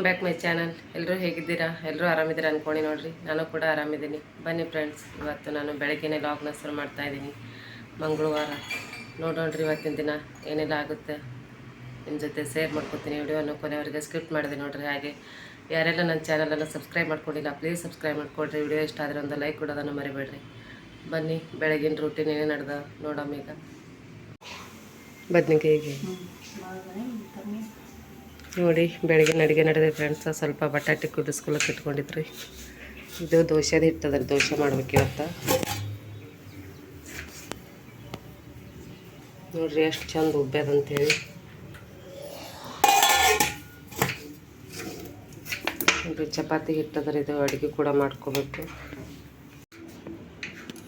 Welcome back my channel ಎಲ್ಲರೂ ಹೇಗಿದ್ದೀರಾ? ಎಲ್ಲರೂ ಆರಾಮಿದ್ದೀರಾ ಅನ್ಕೊಂಡು ನೋಡಿರಿ. ನಾನು ಕೂಡ ಆರಾಮಿದ್ದೀನಿ. ಬನ್ನಿ ಫ್ರೆಂಡ್ಸ್ ಇವತ್ತು ನಾನು ಬೆಳಗ್ಗೆನೇ ಲಾಗ್ನ ಶುರು ಮಾಡ್ತಾಯಿದ್ದೀನಿ ಮಂಗಳವಾರ. ನೋಡೋಣ್ರಿ ಇವತ್ತಿನ ದಿನ. ಏನೆಲ್ಲ ಆಗುತ್ತೆ? ನಿಮ್ಮ ಜೊತೆ ಶೇರ್ ಮಾಡ್ಕೊತೀನಿ. ವಿಡಿಯೋನು ಕೊನೆಯವರೆಗೆ ಸ್ಕ್ರಿಪ್ಟ್ ಮಾಡಿದೆ ನೋಡ್ರಿ ಹಾಗೆ. ಯಾರೆಲ್ಲ ನನ್ನ ಚಾನಲನ್ನು ಸಬ್ಸ್ಕ್ರೈಬ್ ಮಾಡ್ಕೊಂಡಿಲ್ಲ ಪ್ಲೀಸ್ ಸಬ್ಸ್ಕ್ರೈಬ್ ಮಾಡ್ಕೊಡ್ರಿ ವಿಡಿಯೋ ಇಷ್ಟ ಆದರೆ ಒಂದು ಲೈಕ್ ಕೊಡೋದನ್ನು ಮರಿಬೇಡ್ರಿ. ಬನ್ನಿ, ಬೆಳಗಿನ ರೂಟೀನ್ ಏನೇ ನಡೆದ ನೋಡಮ್ಮ ಈಗ. ಬದ್ನಿಕಾಯಿಗೆ ನೋಡಿ ಬೆಳಗಿನ ಅಡುಗೆ ನಡೆದಿದೆ ಫ್ರೆಂಡ್ಸ್ ಸ್ವಲ್ಪ ಬಟಾಟೆ ಕುದಿಸ್ಕೊಳಕ್ಕೆ ಇಟ್ಕೊಂಡಿದ್ರಿ. ಇದು ದೋಸೆದು ಹಿಟ್ಟದ್ರಿ, ದೋಸೆ ಮಾಡ್ಬೇಕು ಇವತ್ತು. ನೋಡ್ರಿ ಎಷ್ಟು ಚಂದ ಉಬ್ಬ್ಯದಂತೇಳಿ. ನೋಡ್ರಿ ಚಪಾತಿ ಹಿಟ್ಟದ್ರಿ, ಇದು ಅಡುಗೆ ಕೂಡ ಮಾಡ್ಕೋಬೇಕು.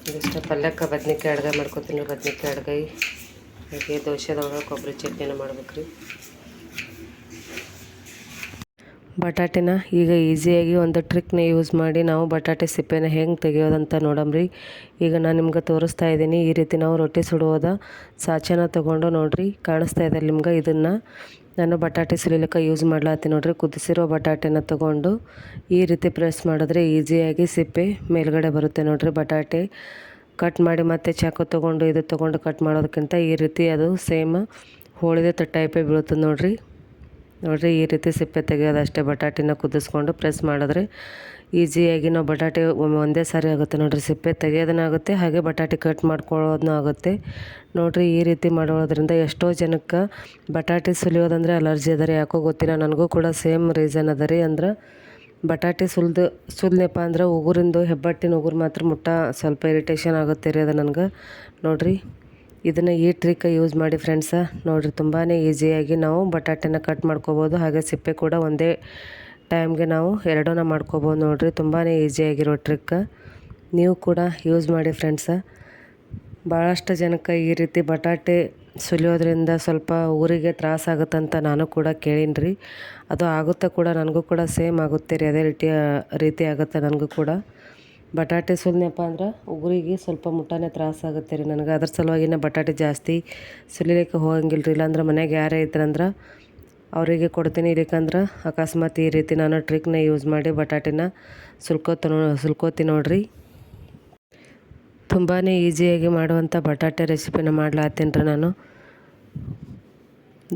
ಇದಿಷ್ಟ ಪಲ್ಯಕ್ಕೆ, ಬದ್ನಿಕಾಯಿ ಅಡ್ಗೆ ಮಾಡ್ಕೊತೀನಿ, ಬದ್ನಿಕಾಯಿ ಅಡುಗೆ. ಹಾಗೆ ದೋಸೆದೊಳಗೆ ಕೊಬ್ಬರಿ ಚಟ್ನಿನ ಮಾಡ್ಬೇಕ್ರಿ. ಬಟಾಟೆನ ಈಗ ಈಸಿಯಾಗಿ ಒಂದು ಟ್ರಿಕ್ನ ಯೂಸ್ ಮಾಡಿ ನಾವು ಬಟಾಟೆ ಸಿಪ್ಪೆನ ಹೆಂಗೆ ತೆಗೆಯೋದಂತ ನೋಡಮ್ರಿ ಈಗ ನಾನು ನಿಮ್ಗೆ ತೋರಿಸ್ತಾ ಇದ್ದೀನಿ, ಈ ರೀತಿ ನಾವು ರೊಟ್ಟಿ ಸುಡುವುದ ಸಾಚನ ತೊಗೊಂಡು ನೋಡಿರಿ, ಕಾಣಿಸ್ತಾ ಇದೆ ನಿಮ್ಗೆ ಇದನ್ನು. ನಾನು ಬಟಾಟೆ ಸುಲಿಲಿಕ್ಕೆ ಯೂಸ್ ಮಾಡ್ಲಾತಿ ನೋಡಿರಿ, ಕುದಿಸಿರೋ ಬಟಾಟೆನ ತೊಗೊಂಡು ಈ ರೀತಿ ಪ್ರೆಸ್ ಮಾಡಿದ್ರೆ ಈಸಿಯಾಗಿ ಸಿಪ್ಪೆ ಮೇಲ್ಗಡೆ ಬರುತ್ತೆ ನೋಡಿರಿ ಬಟಾಟೆ. ಕಟ್ ಮಾಡಿ ಮತ್ತೆ ಚಾಕು ತೊಗೊಂಡು ಇದು ತೊಗೊಂಡು ಕಟ್ ಮಾಡೋದಕ್ಕಿಂತ ಈ ರೀತಿ ಅದು ಸೇಮ್ ಹೋಳಿದೆ ಟೈಪೇ ಬೀಳುತ್ತದೆ ನೋಡ್ರಿ. ನೋಡಿರಿ, ಈ ರೀತಿ ಸಿಪ್ಪೆ ತೆಗೆಯೋದು ಅಷ್ಟೇ. ಬಟಾಟಿನ ಕುದಿಸ್ಕೊಂಡು ಪ್ರೆಸ್ ಮಾಡಿದ್ರೆ ಈಸಿಯಾಗಿ ನಾವು ಬಟಾಟೆ ಒಂದೇ ಸಾರಿ ಆಗುತ್ತೆ ನೋಡಿರಿ. ಸಿಪ್ಪೆ ತೆಗೆಯೋದನ್ನ ಆಗುತ್ತೆ ಹಾಗೆ ಬಟಾಟೆ ಕಟ್ ಮಾಡ್ಕೊಳ್ಳೋದನ್ನೂ ಆಗುತ್ತೆ ನೋಡಿರಿ, ಈ ರೀತಿ ಮಾಡೋದ್ರಿಂದ ಎಷ್ಟೋ ಜನಕ್ಕೆ ಬಟಾಟೆ ಸುಲಿಯೋದಂದರೆ ಅಲರ್ಜಿ ಅದ ರೀ ಯಾಕೋ ಗೊತ್ತಿಲ್ಲ, ನನಗೂ ಕೂಡ ಸೇಮ್ ರೀಸನ್ ಅದ ರೀ ಅಂದ್ರೆ ಬಟಾಟೆ ಸುಲ್ದು, ಸುಲ್ದೆಪ್ಪ ಅಂದ್ರೆ ಉಗುರಿಂದು ಹೆಬ್ಬಟ್ಟಿನ ಉಗುರು ಮಾತ್ರ ಮುಟ್ಟ ಸ್ವಲ್ಪ ಇರಿಟೇಷನ್ ಆಗುತ್ತೆ ರೀ ಅದು ನನಗೆ. ನೋಡಿರಿ. ಇದನ್ನು ಈ ಟ್ರಿಕ್ ಯೂಸ್ ಮಾಡಿ ಫ್ರೆಂಡ್ಸ ನೋಡಿರಿ ತುಂಬಾ ಈಸಿಯಾಗಿ ನಾವು ಬಟಾಟೆನ ಕಟ್ ಮಾಡ್ಕೋಬೋದು. ಹಾಗೆ ಸಿಪ್ಪೆ ಕೂಡ ಒಂದೇ ಟೈಮ್ಗೆ ನಾವು ಎರಡನ್ನ ಮಾಡ್ಕೋಬೋದು. ನೋಡಿರಿ ತುಂಬಾ ಈಸಿಯಾಗಿರೋ ಟ್ರಿಕ್ ನೀವು ಕೂಡ ಯೂಸ್ ಮಾಡಿ ಫ್ರೆಂಡ್ಸ ಭಾಳಷ್ಟು ಜನಕ್ಕೆ ಈ ರೀತಿ ಬಟಾಟೆ ಸುಲಿಯೋದ್ರಿಂದ ಸ್ವಲ್ಪ ಊರಿಗೆ ಅಂತ ನಾನು ಕೂಡ ಕೇಳೀನಿ ರೀ ಅದು ಆಗುತ್ತೆ ಕೂಡ ನನಗೂ ಕೂಡ ಸೇಮ್ ಆಗುತ್ತೆ ರೀ, ಅದೇ ರೀತಿಯ ರೀತಿ ಆಗುತ್ತೆ ನನಗೂ ಕೂಡ. ಬಟಾಟೆ ಸುಲಿದ್ನಪ್ಪ ಅಂದ್ರೆ ಉಗುರಿಗೆ ಸ್ವಲ್ಪ ಮುಟ್ಟನೇ ತ್ರಾಸಾಗುತ್ತೆ ರೀ. ನನಗೆ ಅದ್ರ ಸಲುವಾಗಿನೇ ಬಟಾಟೆ ಜಾಸ್ತಿ ಸುಲಿಲಿಕ್ಕೆ ಹೋಗಂಗಿಲ್ಲ ರೀ ಇಲ್ಲಾಂದ್ರೆ ಮನ್ಯಾಗ ಯಾರೇ ಇದ್ರಂದ್ರೆ ಅವರಿಗೆ ಕೊಡ್ತೀನಿ. ಇಲ್ಲಿಕಂದ್ರೆ ಅಕಸ್ಮಾತ್ ಈ ರೀತಿ ನಾನು ಟ್ರಿಕ್ನ ಯೂಸ್ ಮಾಡಿ ಬಟಾಟೆನ ಸುಲ್ಕೋತ ಸುಲ್ಕೋತೀನಿ ನೋಡ್ರಿ. ತುಂಬಾ ಈಸಿಯಾಗಿ ಮಾಡುವಂಥ ಬಟಾಟೆ ರೆಸಿಪಿನ ಮಾಡ್ಲಾತ್ತೀನಿ ರೀ ನಾನು.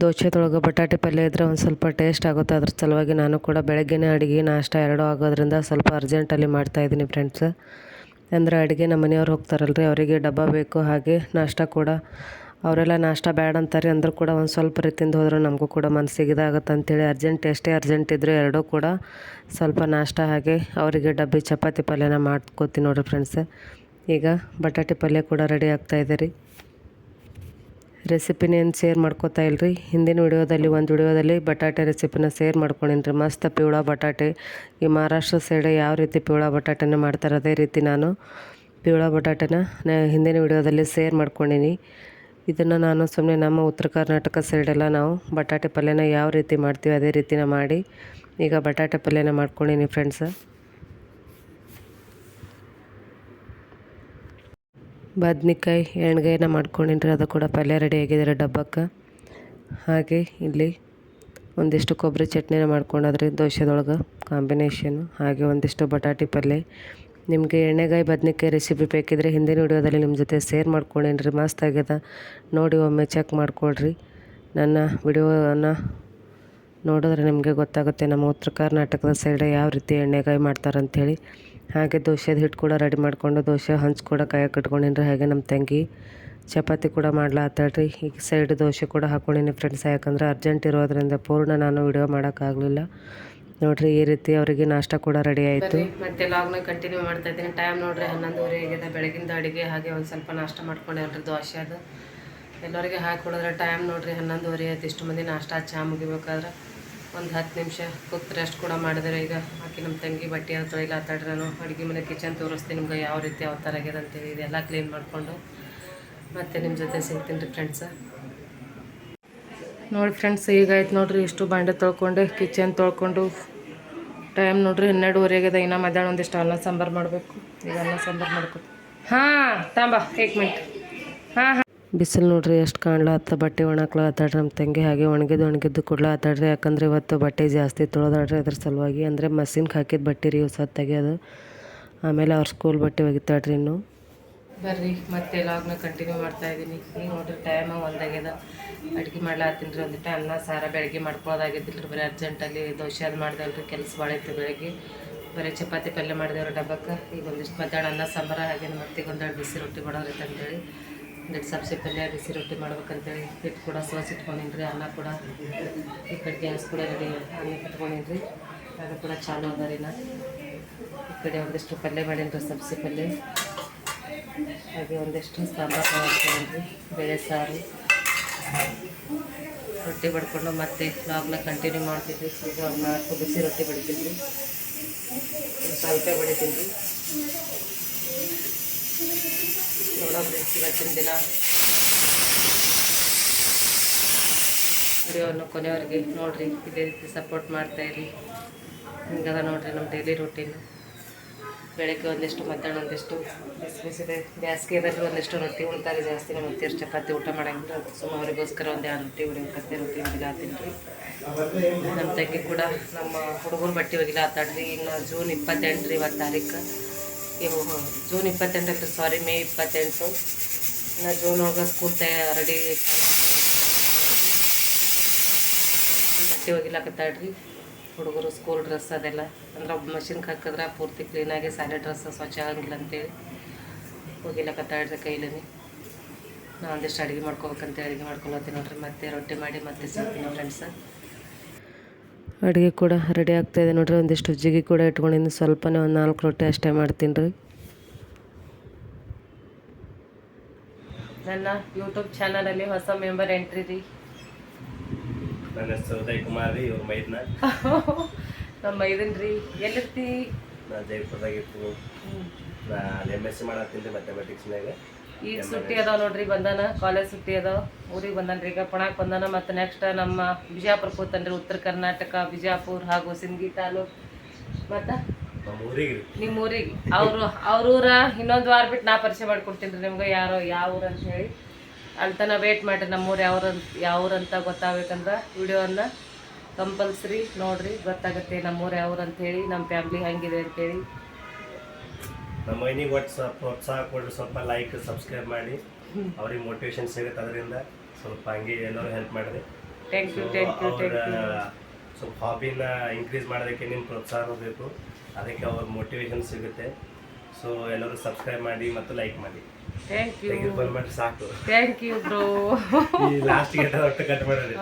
ದೋಸೆದೊಳಗೆ ಬಟಾಟೆ ಪಲ್ಯ ಇದ್ದರೆ ಒಂದು ಸ್ವಲ್ಪ ಟೇಸ್ಟ್ ಆಗುತ್ತೆ. ಅದ್ರ ಸಲುವಾಗಿ ನಾನು ಕೂಡ ಬೆಳಗ್ಗೆನೇ ಅಡುಗೆ, ನಾಷ್ಟ ಎರಡೂ ಆಗೋದ್ರಿಂದ ಸ್ವಲ್ಪ ಅರ್ಜೆಂಟಲ್ಲಿ ಮಾಡ್ತಾಯಿದ್ದೀನಿ ಫ್ರೆಂಡ್ಸ್ ಅಂದರೆ ಅಡುಗೆ ನಮ್ಮ ಮನೆಯವ್ರು ಹೋಗ್ತಾರಲ್ರಿ, ಅವರಿಗೆ ಡಬ್ಬ ಬೇಕು, ಹಾಗೆ ನಾಷ್ಟ ಕೂಡ. ಅವರೆಲ್ಲ ನಾಷ್ಟ ಬ್ಯಾಡ ಅಂತಾರೆ, ಅಂದರೂ ಕೂಡ ಒಂದು ಸ್ವಲ್ಪ ರೀತಿಯಿಂದ ಹೋದ್ರೆ ನಮಗೂ ಕೂಡ ಮನಸ್ಸಿಗೆ ಇದಾಗುತ್ತೆ ಅಂತೇಳಿ. ಅರ್ಜೆಂಟ್ ಎಷ್ಟೇ ಅರ್ಜೆಂಟ್ ಇದ್ದರೂ ಎರಡೂ ಕೂಡ ಸ್ವಲ್ಪ ನಾಷ್ಟ, ಹಾಗೆ ಅವರಿಗೆ ಡಬ್ಬಿ, ಚಪಾತಿ ಪಲ್ಯನ ಮಾಡ್ಕೋತೀನಿ ನೋಡಿರಿ ಫ್ರೆಂಡ್ಸ್ ಈಗ ಬಟಾಟೆ ಪಲ್ಯ ಕೂಡ ರೆಡಿ ಆಗ್ತಾಯಿದೆ ರೀ. ರೆಸಿಪಿನೇನು ಶೇರ್ ಮಾಡ್ಕೋತಾ ಇಲ್ರಿ? ಹಿಂದಿನ ವಿಡಿಯೋದಲ್ಲಿ, ಒಂದು ವಿಡಿಯೋದಲ್ಲಿ ಬಟಾಟೆ ರೆಸಿಪಿನ ಶೇರ್ ಮಾಡ್ಕೊಂಡಿನಿ ರೀ ಮಸ್ತ್ ಪಿವಳ ಬಟಾಟೆ. ಈ ಮಹಾರಾಷ್ಟ್ರ ಸೈಡ್ ಯಾವ ರೀತಿ ಪಿವಳ ಬಟಾಟೆನ ಮಾಡ್ತಾರೆ ಅದೇ ರೀತಿ ನಾನು ಪಿವಳ ಬಟಾಟೆನ ಹಿಂದಿನ ವಿಡಿಯೋದಲ್ಲಿ ಶೇರ್ ಮಾಡ್ಕೊಂಡೀನಿ. ಇದನ್ನು ನಾನು ಸುಮ್ಮನೆ ನಮ್ಮ ಉತ್ತರ ಕರ್ನಾಟಕ ಸೈಡೆಲ್ಲ ನಾವು ಬಟಾಟೆ ಪಲ್ಯನ ಯಾವ ರೀತಿ ಮಾಡ್ತೀವಿ ಅದೇ ರೀತಿನ ಮಾಡಿ. ಈಗ ಬಟಾಟೆ ಪಲ್ಯನ ಮಾಡ್ಕೊಂಡೀನಿ ಫ್ರೆಂಡ್ಸ ಬದ್ನಿಕಾಯಿ, ಎಣ್ಗಾಯಿನ ಮಾಡ್ಕೊಂಡಿನ್ರಿ. ಅದು ಕೂಡ ಪಲ್ಯ ರೆಡಿ ಆಗಿದೆ ಡಬ್ಬಕ್ಕೆ. ಹಾಗೆ ಇಲ್ಲಿ ಒಂದಿಷ್ಟು ಕೊಬ್ಬರಿ ಚಟ್ನಿನ ಮಾಡ್ಕೊಂಡದ್ರಿ ದೋಸೆದೊಳಗೆ ಕಾಂಬಿನೇಷನು. ಹಾಗೆ ಒಂದಿಷ್ಟು ಬಟಾಟಿ ಪಲ್ಯ. ನಿಮಗೆ ಎಣ್ಣೆಗಾಯಿ ಬದ್ನಿಕಾಯಿ ರೆಸಿಪಿ ಬೇಕಿದ್ರೆ ಹಿಂದಿನ ವಿಡಿಯೋದಲ್ಲಿ ನಿಮ್ಮ ಜೊತೆ ಶೇರ್ ಮಾಡ್ಕೊಂಡೇನಿ ಮಸ್ತ್ ಆಗ್ಯದ. ನೋಡಿ ಒಮ್ಮೆ ಚೆಕ್ ಮಾಡಿಕೊಡ್ರಿ ನನ್ನ ವಿಡಿಯೋನ ನೋಡಿದ್ರೆ ನಿಮಗೆ ಗೊತ್ತಾಗುತ್ತೆ ನಮ್ಮ ಉತ್ತರ ಕರ್ನಾಟಕದ ಸೈಡ್ ಯಾವ ರೀತಿ ಎಣ್ಣೆಗಾಯಿ ಮಾಡ್ತಾರಂಥೇಳಿ ಹಾಗೆ ದೋಸೆದು ಹಿಟ್ಟು ಕೂಡ ರೆಡಿ ಮಾಡಿಕೊಂಡು ದೋಸೆ ಹಂಚು ಕೂಡ ಕಾಯಕ್ಕೆ ಇಟ್ಕೊಂಡಿನಿ ಹಾಗೆ ನಮ್ಮ ತಂಗಿ ಚಪಾತಿ ಕೂಡ ಮಾಡ್ಲಾತ್ತಾಳ್ರಿ ಈಗ ಸೈಡ್ ದೋಸೆ ಕೂಡ ಹಾಕ್ಕೊಂಡಿನಿ ಫ್ರೆಂಡ್ಸ್ ಯಾಕಂದ್ರೆ ಅರ್ಜೆಂಟ್ ಇರೋದ್ರಿಂದ ಪೂರ್ಣ ನಾನು ವಿಡಿಯೋ ಮಾಡೋಕ್ಕಾಗಲಿಲ್ಲ ನೋಡ್ರಿ ಈ ರೀತಿ ಅವರಿಗೆ ನಾಷ್ಟ ಕೂಡ ರೆಡಿ ಆಯಿತು. ಮತ್ತೆ ಲಾಗ್ನ ಕಂಟಿನ್ಯೂ ಮಾಡ್ತಾ ಇದ್ದೀನಿ. ಟೈಮ್ ನೋಡ್ರಿ ಹನ್ನೊಂದುವರೆ ಆಗಿದೆ ಬೆಳಗಿಂದ ಅಡುಗೆ, ಹಾಗೆ ಒಂದು ಸ್ವಲ್ಪ ನಾಷ್ಟ ಮಾಡ್ಕೊಂಡೇವ್ರಿ ದೋಸೆ ಅದು. ಎಲ್ಲರಿಗೆ ಹಾಕಿ ಕೊಡಿದ್ರೆ ಟೈಮ್ ನೋಡ್ರಿ ಹನ್ನೊಂದುವರೆ ಆಯ್ತು. ಇಷ್ಟು ಮಂದಿ ನಾಷ್ಟ ಚಾ ಮುಗಿಬೇಕಾದ್ರೆ. ಒಂದು ಹತ್ತು ನಿಮಿಷ ಕೂತ್ ರೆಸ್ಟ್ ಕೂಡ ಮಾಡಿದ್ರೆ ಈಗ ಆಕೆ ನಮ್ಮ ತಂಗಿ ಬಟ್ಟೆ ಅಥವಾ ಇಲ್ಲ ನಾನು ಅಡುಗೆ ಮನೆ ಕಿಚನ್ ತೋರಿಸ್ತೀನಿ ನಿಮ್ಗೆ ಯಾವ ರೀತಿ ಯಾವ ಥರ ಆಗ್ಯದ ಅಂತೇಳಿ ಇದೆಲ್ಲ ಕ್ಲೀನ್ ಮಾಡಿಕೊಂಡು ಮತ್ತೆ ನಿಮ್ಮ ಜೊತೆ ಸಿಗ್ತೀನಿ ರೀ ಫ್ರೆಂಡ್ಸ ನೋಡಿ ಫ್ರೆಂಡ್ಸ್ ಈಗ ಆಯ್ತು ನೋಡ್ರಿ ಇಷ್ಟು ಬಾಂಡೆ ತೊಳ್ಕೊಂಡು ಕಿಚನ್ ತೊಳ್ಕೊಂಡು ಟೈಮ್ ನೋಡ್ರಿ ಹನ್ನೆರಡುವರೆ ಆಗ್ಯದ. ಇನ್ನೂ ಮಧ್ಯಾಹ್ನ ಒಂದಿಷ್ಟು ಅನ್ನ, ಸಾಂಬಾರು ಮಾಡಬೇಕು. ಈಗ ಅನ್ನ, ಸಾಂಬಾರು ಮಾಡ್ಕೊ ಹಾಂ, ತಾಂಬ, ಏಕ್ ಮಿನಿಟ್ ಹಾಂ ಹಾಂ. ಬಿಸಿಲು ನೋಡ್ರಿ, ಎಷ್ಟು ಕಾಣ್ಲತ್ತ ಬಟ್ಟೆ ಒಣಗ್ಲತ್ತಾಡ್ರಿ ನಮ್ಮ ತಂಗಿ, ಹಾಗೆ ಒಣಗಿದ್ದು ಒಣಗಿದ್ದು ಕೊಡ್ಲಾತ್ತಾಡ್ರಿ ಯಾಕಂದ್ರೆ ಇವತ್ತು ಬಟ್ಟೆ ಜಾಸ್ತಿ ತೊಳೆದಾಡ್ರಿ ಅದ್ರ ಸಲುವಾಗಿ. ಅಂದರೆ ಮಸೀನ್ಗೆ ಹಾಕಿದ ಬಟ್ಟೆ ರೀ ಹೊಸ ತೆಗೆಯೋದು. ಆಮೇಲೆ ಅವ್ರ ಸ್ಕೂಲ್ ಬಟ್ಟೆ ಒಗಿತಾಡ್ರಿ ಇನ್ನು. ಬರ್ರಿ, ಮತ್ತೆ ಲಾಗ್ನ ಕಂಟಿನ್ಯೂ ಮಾಡ್ತಾ ಇದ್ದೀನಿ ಈಗ ನೋಡ್ರಿ ಟೈಮ್ ಒಂದಾಗ್ಯದ ಅಡುಗೆ ಮಾಡ್ಲಾತ್ತೀನಿ ರೀ ಟೈಮ್ ಅನ್ನ, ಸಾರ ಬೆಳಗ್ಗೆ ಮಾಡ್ಕೊಳ್ಳೋದಾಗಿದ್ದಿಲ್ಲ ರೀ. ಬರೀ ಅರ್ಜೆಂಟಲ್ಲಿ ದೋಸೆ ಅದು ಮಾಡ್ದೇವಲ್ರಿ ಕೆಲಸ ಭಾಳ ಇತ್ತು ಬೆಳಗ್ಗೆ. ಬರೀ ಚಪಾತಿ ಪಲ್ಯ ಮಾಡಿದೇವ್ರಿ ಡಬ್ಬಕ್ಕೆ. ಈಗ ಒಂದಿಷ್ಟು ಮಧ್ಯಾಹ್ನ ಅನ್ನ, ಸಾಂಬಾರ ಹಾಗೆ ಮತ್ತೆ ಈಗ ಒಂದೆರಡು ಬಿಸಿ ರೊಟ್ಟಿ ಮಾಡೋದ್ರಿ ಅಂತೇಳಿ ಒಂದೆರಡು ಸಬ್ಸಿ ಪಲ್ಯ, ಬಿಸಿ ರೊಟ್ಟಿ ಮಾಡ್ಬೇಕಂತೇಳಿ ಹಿಟ್ಟು ಕೂಡ ಸೋಸಿ ಇಟ್ಕೊಂಡಿನ್ರಿ, ಅನ್ನ ಕೂಡ ಈ ಕಡೆ ಗ್ಯಾಸ್ ಕೂಡ ರೆಡಿ ಅನ್ನ ಇಟ್ಕೊಂಡಿನ್ರಿ. ಅದು ಕೂಡ ಚಾಲು ಅದ ರೀ ನಾ. ಈ ಕಡೆ ಒಂದಿಷ್ಟು ಪಲ್ಯ ಮಾಡೀನಿ ಸಬ್ಸಿ ಪಲ್ಯ. ಹಾಗೆ ಒಂದಿಷ್ಟು ಸಾಂಬಾರು ಮಾಡ್ಕೊಂಡ್ರಿ ಬೇಳೆ ಸಾರು. ರೊಟ್ಟಿ ಬಡ್ಕೊಂಡು ಮತ್ತೆ ಲಾಗ್ನ ಕಂಟಿನ್ಯೂ ಮಾಡ್ತಿದ್ವಿ. ಸ್ವಲ್ಪ ನಾಲ್ಕು ಬಿಸಿ ರೊಟ್ಟಿ ಬಡಿತೀನಿ ಸ್ವಲ್ಪ ರೀ ನೋಡೋದ್ರಿ ಇವತ್ತಿನ ದಿನ. ವಿಡಿಯೋವನ್ನು ಕೊನೆಯವರೆಗೆ ನೋಡಿರಿ, ಇದೇ ರೀತಿ ಸಪೋರ್ಟ್ ಮಾಡ್ತಾ ಮಾಡ್ತಾಯಿರಿ ಹಿಂಗದ ನೋಡಿರಿ ನಮ್ಮ ಡೈಲಿ ರೊಟೀನು ಬೆಳಗ್ಗೆ ಒಂದಿಷ್ಟು, ಮಧ್ಯಾಹ್ನ ಒಂದಿಷ್ಟು, ಬಿಸಿ ಬಿಸಿದೆ ಬೇಸಿಗೆ ಇರೋದ್ರೆ ಒಂದಿಷ್ಟು ರೊಟ್ಟಿ ಉಳ್ತಾರೆ ಜಾಸ್ತಿ, ನಮ್ಮ ಅತ್ತಿಯರು ಚಪಾತಿ ಊಟ ಮಾಡಂಗಿಲ್ಲ. ಸುಮ್ಮ ಅವರಿಗೋಸ್ಕರ ಒಂದು ರೊಟ್ಟಿ ಕತ್ತೆ ರೊಟ್ಟಿ ಹೊಡಿಲಾತೀನಿ ರೀ ನಮ್ಮ ತಂಗಿ ಕೂಡ ನಮ್ಮ ಹುಡುಗರು ಬಟ್ಟೆ ಒಗಿಲಾತಾಡ್ರಿ ಇನ್ನು ಜೂನ್ ಇಪ್ಪತ್ತೆಂಟು ರೀ ಇವತ್ತು ತಾರೀಕು. ಇವು ಜೂನ್ ಇಪ್ಪತ್ತೆಂಟು ಸಾರಿ ಮೇ ಇಪ್ಪತ್ತೆಂಟು. ಇನ್ನು ಜೂನ್ ಒಳಗೆ ಸ್ಕೂಲ್ ರೆಡಿ ಬಟ್ಟೆ ಒಗಿಲಾಕತ್ತಾಡ್ರಿ ಹುಡುಗರು ಸ್ಕೂಲ್ ಡ್ರೆಸ್ ಅದೆಲ್ಲ. ಅಂದ್ರೆ ಮಷಿನ್ಗೆ ಹಾಕಿದ್ರೆ ಪೂರ್ತಿ ಕ್ಲೀನಾಗಿ ಸ್ಯಾರಿ ಡ್ರೆಸ್ ಸ್ವಚ್ಛ ಆಗಂಗಿಲ್ಲ ಅಂತೇಳಿ. ಒಗಿಲಾಕತ್ತಾಡ್ರಿ ಕೈಲೇ ನಾ ಒಂದಿಷ್ಟು ಅಡುಗೆ ಮಾಡ್ಕೋಬೇಕಂತ ಅಡುಗೆ ಮಾಡ್ಕೊಳತ್ತೀನಿ ನೋಡ್ರಿ. ಮತ್ತೆ ರೊಟ್ಟಿ ಮಾಡಿ, ಮತ್ತೆ ಸಿಗ್ತೀನಿ ಫ್ರೆಂಡ್ಸ್ ಅಡುಗೆ ಕೂಡ ರೆಡಿ ಆಗ್ತಾ ಇದೆ ನೋಡಿರಿ ಒಂದಿಷ್ಟು ಜಿಗಿ ಕೂಡ ಇಟ್ಕೊಂಡಿದ್ದೀನಿ ಸ್ವಲ್ಪನೇ ಒಂದು ನಾಲ್ಕು ರೊಟ್ಟಿ ಅಷ್ಟೇ ಮಾಡ್ತೀನಿ ರೀ. ನನ್ನ ಯೂಟ್ಯೂಬ್ ಚಾನಲಲ್ಲಿ ಹೊಸ ಮೆಂಬರ್ ಎಂಟ್ರಿ ರೀ. ನನ್ನ ಹೆಸರು ಉದಯ್ ಕುಮಾರ್ ರೀ ಇವ್ರ ಮೈದ್ನ. ನಮ್ಮ ಮೈದನ್ ರೀ. ಎಲ್ಲಿರ್ತಿ? ನಾ ಜೈಪುರದಾಗ ಇರ್ತೀನಿ. ನಾ ಎಂ ಎಸ್ ಸಿ ಮಾಡತ್ತೀನಿ ಮ್ಯಾಥಮೆಟಿಕ್ಸ್ನಾಗ ಈಗ ಸುಟ್ಟಿ ಅದಾವ ನೋಡ್ರಿ ಬಂದಾನ ಕಾಲೇಜ್ ಸುಟ್ಟಿ ಅದಾವ. ಊರಿಗೆ ಬಂದಾನ್ರಿ ಈಗ ಪುಣಾಕ್ ಬಂದಾನ. ಮತ್ತು ನೆಕ್ಸ್ಟ್ ನಮ್ಮ ಬಿಜಾಪುರ ಕೂತನ್ರಿ ಉತ್ತರ ಕರ್ನಾಟಕ ಬಿಜಾಪುರ ಹಾಗೂ ಸಿಂದಗಿ ತಾಲೂಕ್. ಮತ್ತು? ನಮ್ಮ ಊರಿಗೆ ಅವರು ಅವ್ರ ಊರ ಇನ್ನೊಂದು ವಾರ ಬಿಟ್ಟು ನಾ ಪರಿಚಯ ಮಾಡ್ಕೊಡ್ತೀನಿ ರೀ ನಿಮ್ಗೆ ಯಾರೋ ಯಾವ ಊರು ಅಂತ ಹೇಳಿ. ಅಲ್ತನ ವೇಟ್ ಮಾಡಿರಿ ನಮ್ಮೂರು ಯಾವ ಯಾವ ಊರಂತ ಗೊತ್ತಾಗಬೇಕಂದ್ರೆ ವಿಡಿಯೋನ ಕಂಪಲ್ಸರಿ ನೋಡ್ರಿ ಗೊತ್ತಾಗುತ್ತೆ ನಮ್ಮೂರು ಯಾವ ಊರು ಅಂತ ಹೇಳಿ ನಮ್ಮ ಫ್ಯಾಮ್ಲಿ ಅಂತ ಅಂತೇಳಿ ನಮ್ಮ ಮೈನಿಗೆ ಒಟ್ಟು ಸ್ವಲ್ಪ ಪ್ರೋತ್ಸಾಹ ಕೊಡ್ರಿ ಸ್ವಲ್ಪ ಲೈಕ್ ಸಬ್ಸ್ಕ್ರೈಬ್ ಮಾಡಿ. ಅವ್ರಿಗೆ ಮೋಟಿವೇಶನ್ ಸಿಗುತ್ತೆ ಅದರಿಂದ ಸ್ವಲ್ಪ ಹಂಗೆ ಎಲ್ಲರೂ ಹೆಲ್ಪ್ ಮಾಡಿದೆ ಥ್ಯಾಂಕ್ ಯು ಥ್ಯಾಂಕ್ ಯು ಅವ್ರ ಥ್ಯಾಂಕ್ ಯು ಸ್ವಲ್ಪ ಹಾಬಿನ ಇನ್ಕ್ರೀಸ್ ಮಾಡೋದಕ್ಕೆ ನಿಮ್ಮ ಪ್ರೋತ್ಸಾಹ ಬೇಕು. ಅದಕ್ಕೆ ಅವ್ರ ಮೋಟಿವೇಶನ್ ಸಿಗುತ್ತೆ. ಸೊ ಎಲ್ಲರೂ ಸಬ್ಸ್ಕ್ರೈಬ್ ಮಾಡಿ ಮತ್ತು ಲೈಕ್ ಮಾಡಿ. ಥ್ಯಾಂಕ್ ಯು ಮಾಡಿ ಸಾಕು. ಥ್ಯಾಂಕ್ ಯು ಬ್ರೋ ಲಾಸ್ಟ್ ಗಂಟೆ ಒಟ್ಟು ಕಟ್ ಮಾಡೋದು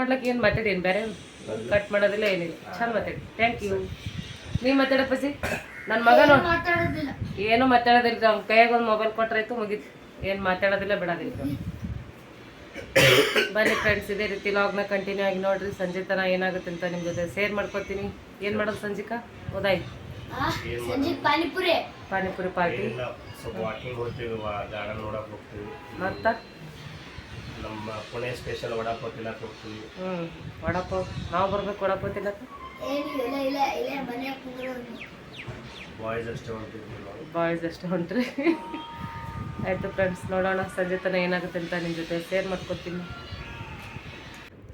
ಮಾಡ್ಲಕ್ಕೆ ಏನು ಮಾತಾಡೇನು ಬೇರೆ ಕಟ್ ಮಾಡೋದಿಲ್ಲ ಏನಿಲ್ಲ. ಚಂದ ಮಾತಾಡಿ. ಥ್ಯಾಂಕ್ ಯು ನನ್ನ ಮಗ ನೋಡಿ ಏನು ಮಾತಾಡೋದಿಲ್ಲ ಅವ್ನ ಕೈಯಾಗ ಒಂದು ಮೊಬೈಲ್ ಕೊಟ್ರಾಯ್ತು ಮುಗೀತು. ಏನು ಮಾತಾಡೋದಿಲ್ಲ ಬಿಡೋದಿಲ್ಲ. ಬನ್ನಿ ಫ್ರೆಂಡ್ಸ್ ಇದೇ ರೀತಿ ಲಾಗ್ನ ಕಂಟಿನ್ಯೂ ಆಗಿ ನೋಡ್ರಿ. ಸಂಜೆ ತನ ಏನಾಗುತ್ತೆ ಅಂತ ನಿಮ್ಮ ಜೊತೆ ಶೇರ್ ಮಾಡ್ಕೊತೀನಿ. ಏನು ಮಾಡೋದು ಸಂಜಿಕ? ಹೋದಾಯ್ತು ಏನು ಪಾನಿಪುರಿ. ಪಾನಿಪುರಿ ಪಾರ್ಟಿ ಮತ್ತ? ನಮ್ಮ ಪುಣೆ ಸ್ಪೆಷಲ್ ವಡಾಪಾವ್ ತಿನ್ನಕ್ ಹೋಗ್ತೀವಿ. ಹ್ಞೂ ವಡಾಪಾವ್ ನಾವು ಬರ್ಬೇಕು ವಡಾಪಾವ್ ತಿನ್ನಕ್ಕೆ ಬಾಯ್ಸ್ ಅಷ್ಟೇ ಹೊಂಟ್ರಿ ಆಯಿತು ಫ್ರೆಂಡ್ಸ್ ನೋಡೋಣ. ಸಂಜೆ ತನಕ ಏನಾಗುತ್ತೆ ಅಂತ ನಿಮ್ಮ ಜೊತೆ ಶೇರ್ ಮಾಡ್ಕೊತೀನಿ.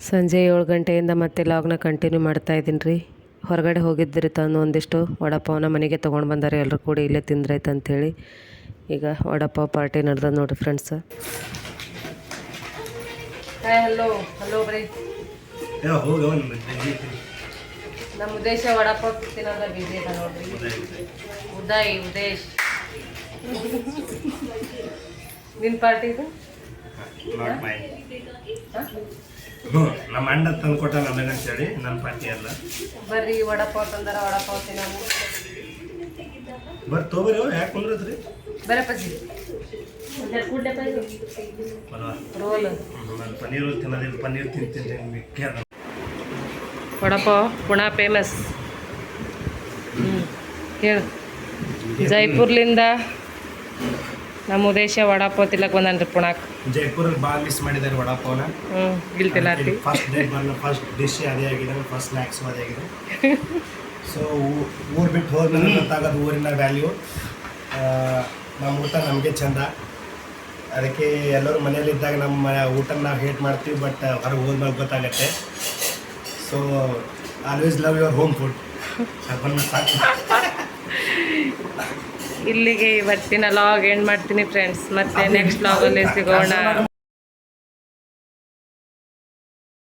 ಸಂಜೆ ಏಳು ಗಂಟೆಯಿಂದ ಮತ್ತೆ ಲಾಗ್ನ ಕಂಟಿನ್ಯೂ ಮಾಡ್ತಾ ಇದ್ದೀನಿ ರೀ ಹೊರಗಡೆ ಹೋಗಿದ್ದಿರಿ ತಾನು ಒಂದಿಷ್ಟು. ವಡಪಾವನ್ನ ಮನೆಗೆ ತೊಗೊಂಡು ಬಂದಾರೆ. ಎಲ್ಲರೂ ಕೂಡಿ ಇಲ್ಲೇ ತಿಂದ್ರಾಯ್ತು ಅಂಥೇಳಿ ಈಗ ವಡಪಾವ್ ಪಾರ್ಟಿ ನಡೆದ ನೋಡಿರಿ ಫ್ರೆಂಡ್ಸ್ ಹಲೋ ಹಲೋ ಬರೀ. ನಮ್ಮ ಉದ್ದೇಶ ವಡಾಪಾವ್ ತಿನ್ನೋದ ಬಿಸಿ ಅದ ನೋಡ್ರಿ. ಉದಯ್ ಉದೇಶ್ ನಿನ್ನ ಪಾರ್ಟಿ ಇದು? ನಾಟ್ ಮೈ ನಮ್ಮ ಅಣ್ಣ ತಂದು ಕೊಟ್ಟ ನನಗಂತೇಳಿ ನನ್ನ ಪಾರ್ಟಿ ಅಲ್ಲ. ಬರ್ರಿ ವಡಾಪಾವ್ ತಂದಾರ ವಡಾಪಾವ್ ತಿನ್ನೋದು ಬರ್ ತೊಗೊಬರಿ ಯಾಕೆ ಕುಂದ್ರತ್ರಿ? ಬರಪ್ಪ ಜಿ ರೋಲ್. ನಾನು ಪನ್ನೀರ್ ತಿನ್ನೋದಿಲ್ಲ ಪನ್ನೀರ್ ತಿಂತೀನಿ ಮಿಕ್ಕಿ ಅದ ವಡಪಾವ್ ಪುಣ ಫೇಮಸ್ ಹ್ಞೂ ಹೇಳು. ಜೈಪುರ್ಲಿಂದ ನಮ್ಮ ಉದ್ದೇಶ ವಡಾಪಾವ್ ತಿಲ್ಲಕ್ಕೆ ಬಂದನ್ರಿ ಪುಣಾಕ್. ಜೈಪುರ ಭಾಳ ಮಿಸ್ ಮಾಡಿದ್ದಾರೆ ವಡಾಪಾವ್ನ. ಹ್ಞೂ ಗಿಲ್ತಿಲ್ಲ ಫಸ್ಟ್ ಡೇ ಬಂದ ಫಸ್ಟ್ ಡಿಶ್ ಅದೇ ಆಗಿದೆ ಫಸ್ಟ್ ಸ್ನ್ಯಾಕ್ಸ್ ಅದೇ ಆಗಿದೆ. ಸೊ ಊರು ಬಿಟ್ಟು ಹೋದ್ಮೇಲೆ ಗೊತ್ತಾಗೋದು ಊರಿನ ವ್ಯಾಲ್ಯೂ ನಮ್ಮ ಊಟ ನಮಗೆ ಚಂದ. ಅದಕ್ಕೆ ಎಲ್ಲರೂ ಮನೇಲಿದ್ದಾಗ ನಮ್ಮ ಊಟನ ನಾವು ಹೇಟ್ ಮಾಡ್ತೀವಿ ಬಟ್ ಹೊರಗೆ ಹೋದ್ಮೇಲೆ ಗೊತ್ತಾಗತ್ತೆ. So always love your home food ಇಲ್ಲಿಗೆ ಇವತ್ತಿನ ಲಾಗ್ ಎಂಡ್ ಮಾಡ್ತೀನಿ ಫ್ರೆಂಡ್ಸ್ ಮತ್ತೆ ನೆಕ್ಸ್ಟ್ ಲಾಗಲ್ಲಿ ಸಿಗೋಣ.